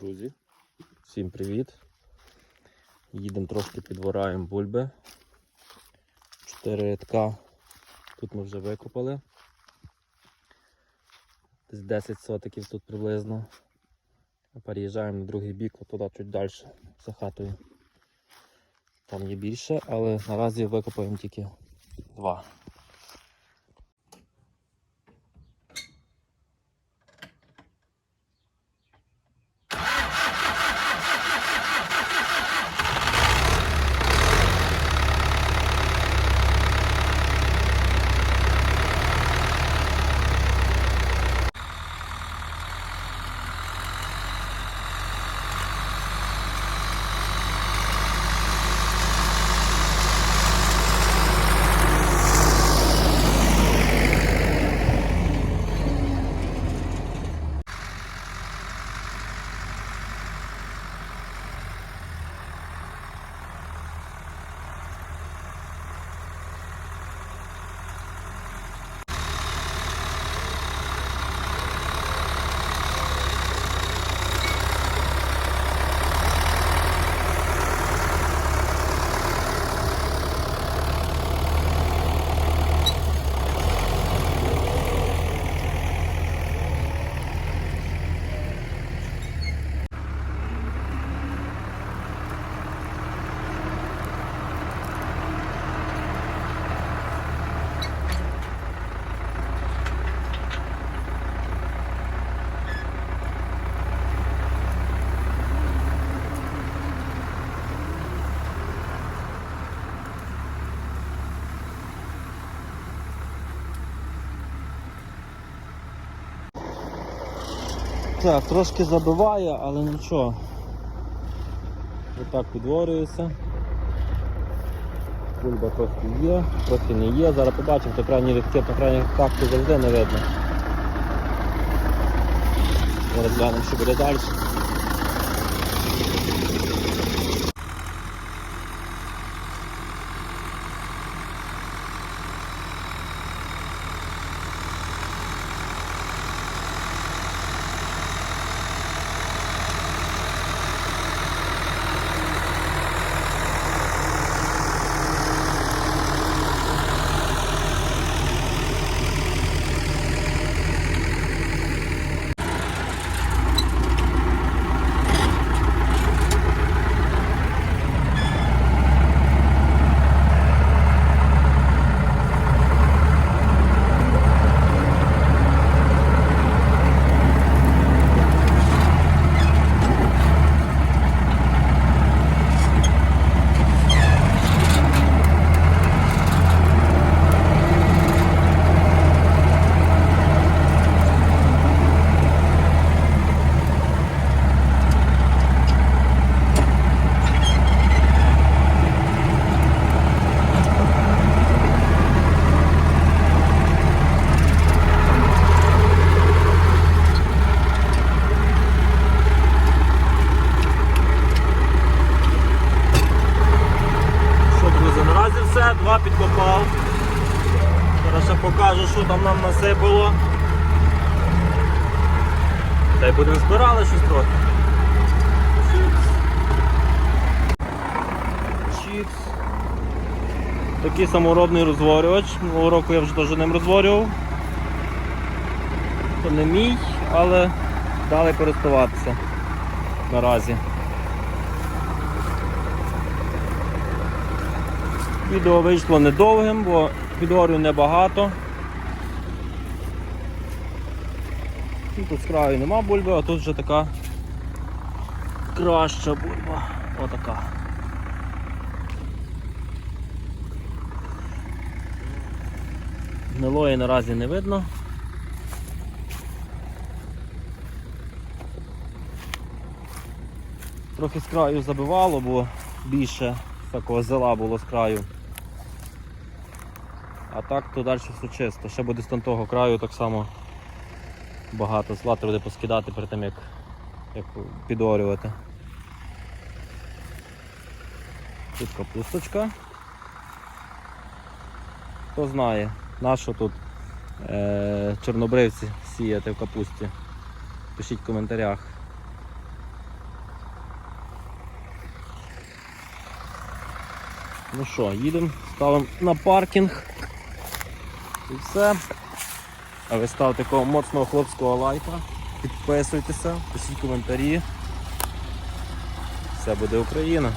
Друзі, всім привіт! Їдемо трошки підвораємо бульби. Чотири рядка тут ми вже викопали. Десь 10 сотиків тут приблизно. Переїжджаємо на другий бік, туди чуть далі, за хатою. Там є більше, але наразі викопаємо тільки два. Так, трошки забиває, але нічого. Отак підворюється. Бульба трохи є, трохи не є. Зараз побачимо, то крайні відкид на крайніх такту завжди не видно. Зараз глянемо, що буде далі. Що, друзі, наразі два підкопав. Зараз ще покажу, що там нам насипало. Та й будемо збирали щось трохи. Чікс. Чікс. Такий саморобний розворювач. Минулого року я вже теж ним розворював. То не мій, але дали користуватися наразі. Відео вийшло недовгим, бо підгорю небагато. І Тут з краю нема бульби, а тут вже така краща бульба. Отака. Гнилої наразі не видно. Трохи з краю забивало, бо більше такого зела було з краю. А так то далі все чисто. Ще буде з того краю так само багато злати буде поскидати перед тим як, як підорювати. Тут капусточка. Хто знає, нащо тут е, чорнобривці сіяти в капусті? Пишіть в коментарях. Ну що, їдемо, ставимо на паркінг. І все. А ви ставте такого моцного хлопського лайка. Підписуйтеся, пишіть коментарі. Все буде Україна.